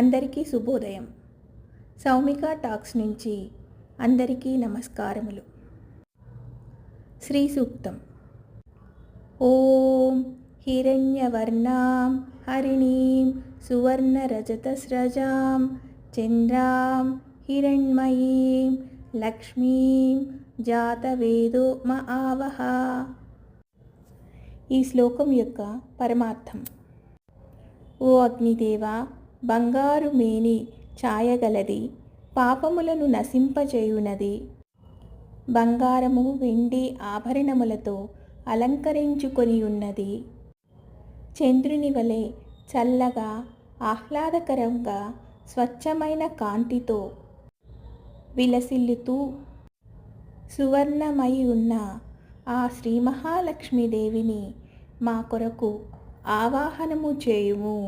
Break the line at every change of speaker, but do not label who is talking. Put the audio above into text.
అందరికీ శుభోదయం. సౌమిక టాక్స్ నుంచి అందరికీ నమస్కారములు. శ్రీ సూక్తం ఓం హిరణ్యవర్ణాం హరిణీం సువర్ణరజతస్రజాం చంద్రాం హిరణ్మయీం లక్ష్మీం జాతవేదో మ ఆవహ ఈ శ్లోకం యొక్క పరమార్థం. ఓ అగ్నిదేవ బంగారు మేని ఛాయగలది పాపములను నశింపజేయునది. బంగారము వెండి ఆభరణములతో అలంకరించుకొని ఉన్నది చంద్రుని వలె చల్లగా ఆహ్లాదకరంగా స్వచ్ఛమైన కాంతితో విలసిల్లుతూ సువర్ణమై ఉన్న ఆ శ్రీ మహాలక్ష్మీదేవిని మా కొరకు ఆవాహనము చేయుము.